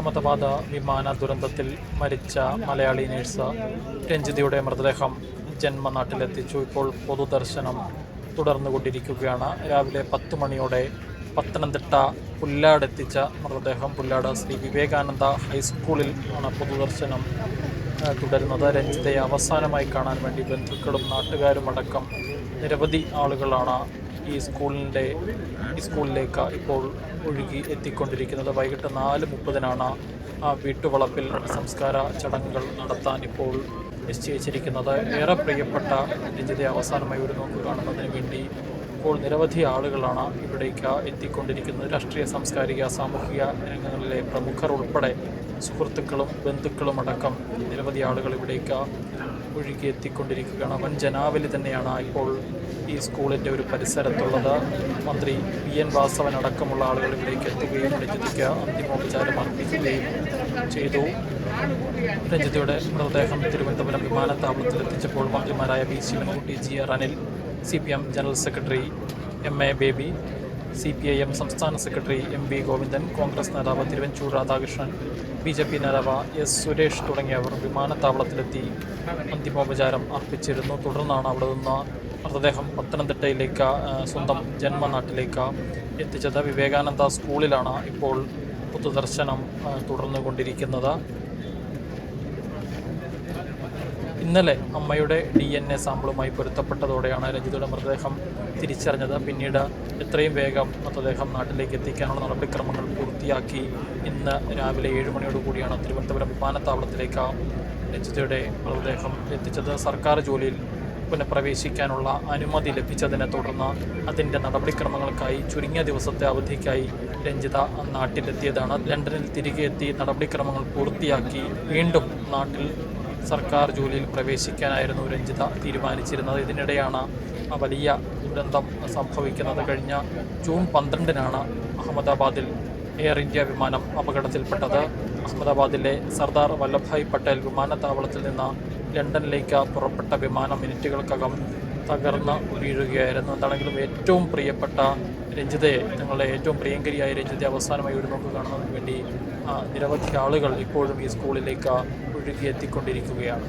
അഹമ്മദാബാദ് വിമാന ദുരന്തത്തിൽ മരിച്ച മലയാളി നേഴ്സ് രഞ്ജിതയുടെ മൃതദേഹം ജന്മനാട്ടിലെത്തിച്ചു. ഇപ്പോൾ പൊതുദർശനം തുടർന്നുകൊണ്ടിരിക്കുകയാണ്. രാവിലെ പത്ത് മണിയോടെ പത്തനംതിട്ട പുല്ലാടെത്തിച്ച മൃതദേഹം പുല്ലാട് ശ്രീ വിവേകാനന്ദ ഹൈസ്കൂളിൽ ആണ് പൊതുദർശനം തുടരുന്നത്. രഞ്ജിതയെ അവസാനമായി കാണാൻ വേണ്ടി ബന്ധുക്കളും നാട്ടുകാരും അടക്കം നിരവധി ആളുകളാണ് ഈ സ്കൂളിന്റെ ഈ സ്കൂളിലേക്ക് ഇപ്പോൾ ഒഴുകി എത്തിക്കൊണ്ടിരിക്കുന്നത്. വൈകിട്ട് നാല് മുപ്പതിനാണ് ആ വീട്ടുവളപ്പിൽ സംസ്കാര ചടങ്ങുകൾ നടത്താൻ ഇപ്പോൾ നിശ്ചയിച്ചിരിക്കുന്നത്. ഏറെ പ്രിയപ്പെട്ട രഞ്ജിതയെ അവസാനമായി ഒരു നോക്ക് കാണുന്നതിന് വേണ്ടി ഇപ്പോൾ നിരവധി ആളുകളാണ് ഇവിടേക്ക് എത്തിക്കൊണ്ടിരിക്കുന്നത്. രാഷ്ട്രീയ സാംസ്കാരിക സാമൂഹിക രംഗങ്ങളിലെ പ്രമുഖർ ഉൾപ്പെടെ സുഹൃത്തുക്കളും ബന്ധുക്കളും അടക്കം നിരവധി ആളുകൾ ഇവിടേക്ക് ഒഴുകി എത്തിക്കൊണ്ടിരിക്കുകയാണ്. വൻ ജനാവലി തന്നെയാണ് ഇപ്പോൾ ഈ സ്കൂളിന്റെ ഒരു പരിസരത്തുള്ളത് മന്ത്രി പി എൻ വാസവൻ അടക്കമുള്ള ആളുകൾ ഇവിടേക്ക് എത്തുകയും രഞ്ജിതയ്ക്ക് അന്തിമോപചാരം അർപ്പിക്കുകയും ചെയ്തു. രഞ്ജിതയുടെ മൃതദേഹം തിരുവനന്തപുരം വിമാനത്താവളത്തിൽ എത്തിച്ചപ്പോൾ മന്ത്രിമാരായ V Sivankutty G R Anil C P M general secretary M A Baby C P I M സംസ്ഥാന secretary M V Govindan Congress നേതാവ് Thiruvanchoor Radhakrishnan B J P നേതാവ് എസ് സുരേഷ് തുടങ്ങിയവർ വിമാനത്താവളത്തിലെത്തി അന്തിമോപചാരം അർപ്പിച്ചിരുന്നു. തുടർന്നാണ് അവിടെ നിന്ന് മൃതദേഹം പത്തനംതിട്ടയിലേക്ക് സ്വന്തം ജന്മനാട്ടിലേക്ക് എത്തിച്ചത് വിവേകാനന്ദ സ്കൂളിലാണ് ഇപ്പോൾ പൊതുദർശനം തുടർന്നു തുടർന്നുകൊണ്ടിരിക്കുന്നത്. ഇന്നലെ അമ്മയുടെ ഡി എൻ എ സാമ്പിളുമായി പൊരുത്തപ്പെട്ടതോടെയാണ് രഞ്ജിതയുടെ മൃതദേഹം തിരിച്ചറിഞ്ഞത്. പിന്നീട് എത്രയും വേഗം മൃതദേഹം നാട്ടിലേക്ക് എത്തിക്കാനുള്ള നടപടിക്രമങ്ങൾ പൂർത്തിയാക്കി ഇന്ന് രാവിലെ ഏഴ് മണിയോടുകൂടിയാണ് തിരുവനന്തപുരം വിമാനത്താവളത്തിലേക്ക് രഞ്ജിതയുടെ മൃതദേഹം എത്തിച്ചത്. സർക്കാർ ജോലിയിൽ പുനഃപ്രവേശിക്കാനുള്ള അനുമതി ലഭിച്ചതിനെ തുടർന്ന് അതിന്റെ നടപടിക്രമങ്ങൾക്കായി ചുരുങ്ങിയ ദിവസത്തെ അവധിക്കായി രഞ്ജിത നാട്ടിലെത്തിയതാണ്. ലണ്ടനിൽ തിരികെ എത്തി നടപടിക്രമങ്ങൾ പൂർത്തിയാക്കി വീണ്ടും നാട്ടിൽ സർക്കാർ ജോലിയിൽ പ്രവേശിക്കാനായിരുന്നു രഞ്ജിത തീരുമാനിച്ചിരുന്നത്. ഇതിനിടെയാണ് വലിയ ദുരന്തം സംഭവിക്കുന്നത്. കഴിഞ്ഞ ജൂൺ പന്ത്രണ്ടിനാണ് അഹമ്മദാബാദിൽ എയർ ഇന്ത്യ വിമാനം അപകടത്തിൽപ്പെട്ടത്. അഹമ്മദാബാദിലെ സർദാർ വല്ലഭായ് പട്ടേൽ വിമാനത്താവളത്തിൽ നിന്ന് ലണ്ടനിലേക്ക് പുറപ്പെട്ട വിമാനം മിനിറ്റുകൾക്കകം തകർന്ന് വീഴുകയായിരുന്നു എന്താണെങ്കിലും ഏറ്റവും പ്രിയപ്പെട്ട രഞ്ജിതയെ നിങ്ങളുടെ ഏറ്റവും പ്രിയങ്കരിയായ രഞ്ജിതയെ അവസാനമായി ഒരു നോക്ക് കാണുന്നതിന് വേണ്ടി നിരവധി ആളുകൾ ഇപ്പോഴും ഈ സ്കൂളിലേക്ക് ഒഴുകി എത്തിക്കൊണ്ടിരിക്കുകയാണ്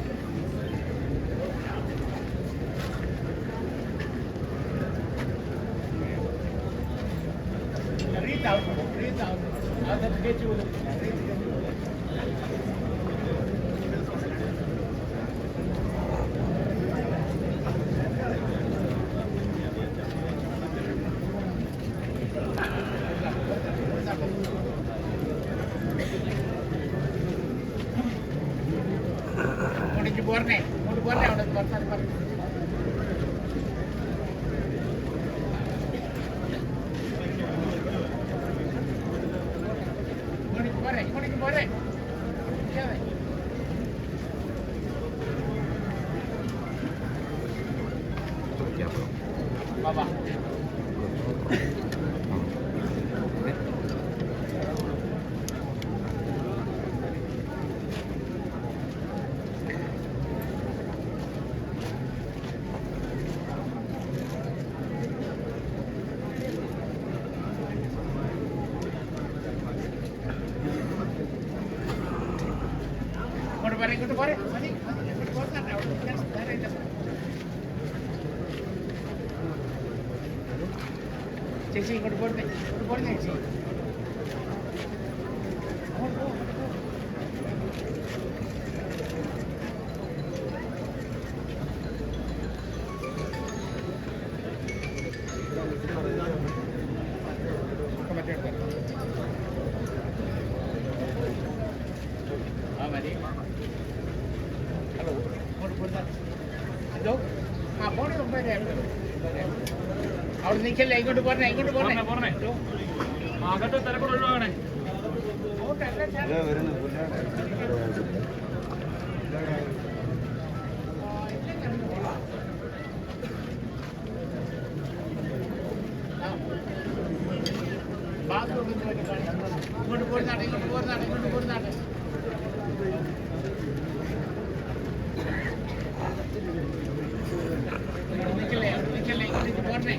ഇങ്ങോട്ടേക്ക് പോരണേ ഇങ്ങോട്ട് പോരണേ അവിടെ പറഞ്ഞാൽ പറഞ്ഞു ഇങ്ങോട്ടേക്ക് പോരെ ഇങ്ങോട്ടേക്ക് പോരെ ഇരിക്കാതെ. വാ, വാ. ഇങ്ങോട്ട് പോരെ ഇങ്ങോട്ട് പോരെ മതി മതി ഇങ്ങോട്ട് പോരുന്നുണ്ട് നിൽക്കല്ലേ ഇങ്ങോട്ട് പോരണേ ഇങ്ങോട്ട് പോരണേ. പോരണേ അകത്ത് തിരക്കൂടെ ഒഴിവാകണേ. ഇങ്ങോട്ടല്ല ഞാൻ ബാത്റൂമിൽ പോയിട്ട് ഇങ്ങോട്ട് പോരുന്നാട്ടെ ഇങ്ങോട്ട് പോരുന്നാട്ടെ ഇങ്ങോട്ട് പോരുന്നാട്ടെ. നിൽക്കല്ലേ അവിടെ നിൽക്കല്ലേ ഇങ്ങോട്ടേക്ക് പോരണേ.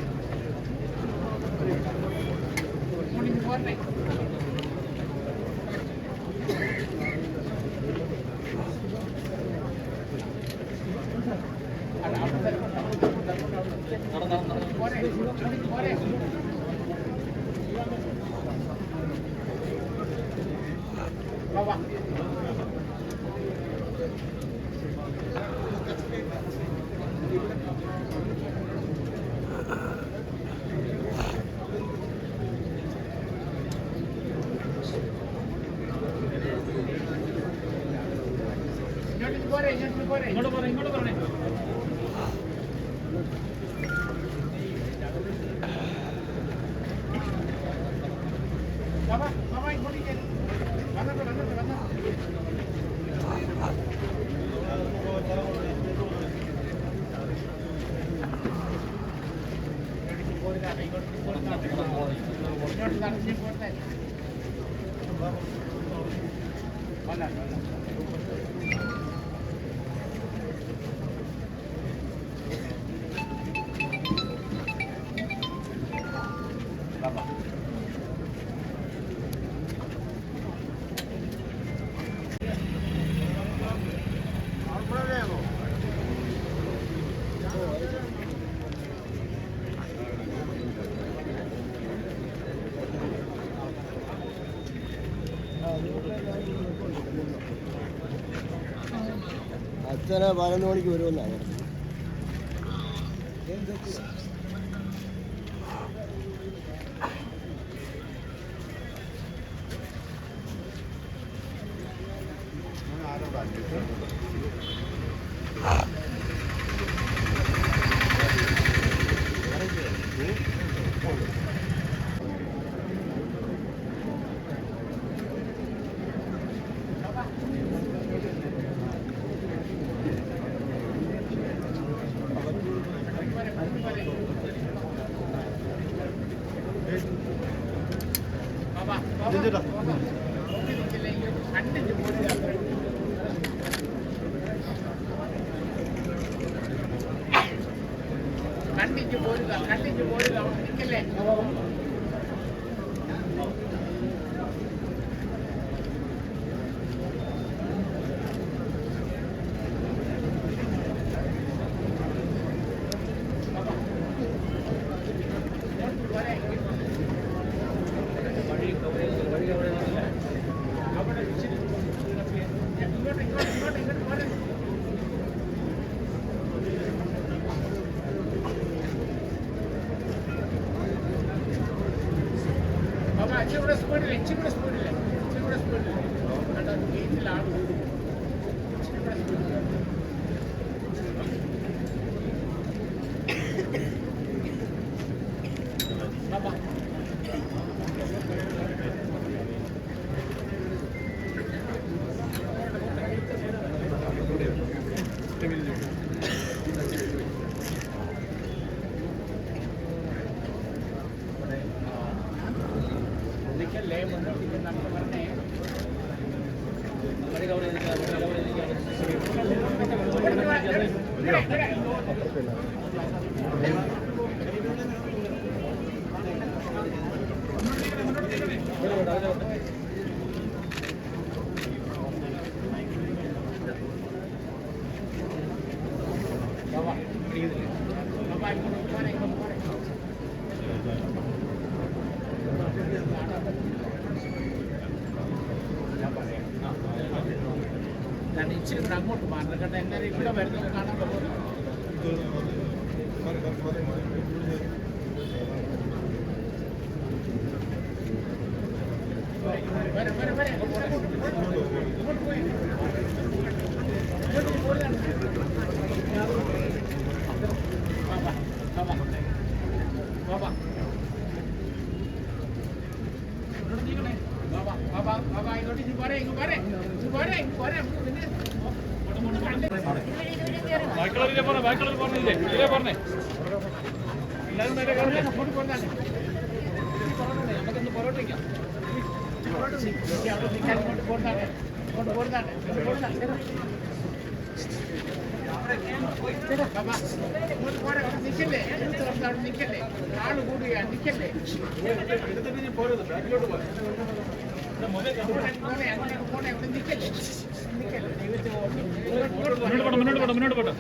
বাবা। പോരണേ അച്ഛനെ പതിനൊന്ന് മണിക്ക് വരുമെന്നാണ് worried about it. I think you're more చివరి స్పీడ్లే చివరి స్పీడ్లే చివరి స్పీడ్లే అంటే గీతలు ఆడు చివరి Thank you. ബാബാ ബാബാ ഇങ്ങോട്ട് പോരെ ഇങ്ങോട്ട് പോരെ ഞാൻ ഇച്ചിരി കൂടെ അങ്ങോട്ട് മാറണം കേട്ടോ എന്നാലും ഇവിടെ വരുന്നത് കാണാൻ പറ്റും വരെ വരെ വരെ ഇങ്ങോട്ട് പോയി ഇങ്ങോട്ട് പോയതാണ് ബാബാ ബാബാ ബാബാ ബാബാ ബാബാ ബാബാ ഇങ്ങോട്ട് ഇങ്ങ് പോരെ ഇങ്ങ് പോരെ ഇങ്ങ് പോരെ ഇങ്ങ് പോരെ പിന്നെ ബാക്കിയുള്ളവരില്ലേ പറഞ്ഞേ ബാക്കിയുള്ളവർ പറഞ്ഞില്ലേ ഇല്ലേ പറഞ്ഞേ എല്ലാവരും നേരെ കയറി അങ്ങോട്ട് കൊടുത്താണ് നമുക്കൊന്ന് പൊറോട്ടയ്ക്കാം നിക്കല്ലേ നിൽക്കല്ലേ ആൾ കൂടുകയാണ് നിക്കല്ലേ പോണേ പോണേ അങ്ങോട്ടേക്ക് പോണേ അവിടെ നിൽക്കല്ലേ നിൽക്കല്ലേ ദൈവത്തെ ഓർത്ത്. ഇങ്ങോട്ട് പോരെ. മുന്നോട്ട് പോട്ടെ മുന്നോട്ട് പോട്ടെ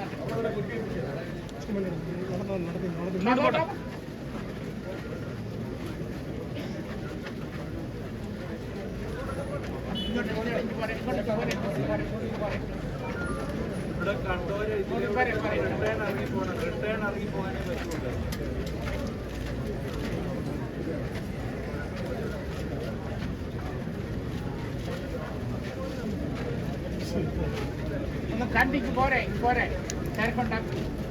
മുന്നോട്ട് പോട്ടെ ഇങ്ങോട്ട് ഇങ്ങോട്ട് പോരെ ഇങ്ങോട്ട് പോരെ ഇങ്ങോട്ട് പോരെ ഇങ്ങോട്ട് പോരെ ഇങ്ങോട്ട് പോരെ പോരെ ഒന്ന് കണ്ടിക്ക് പോരെ പോരെ. തിരക്കുണ്ടാക്കും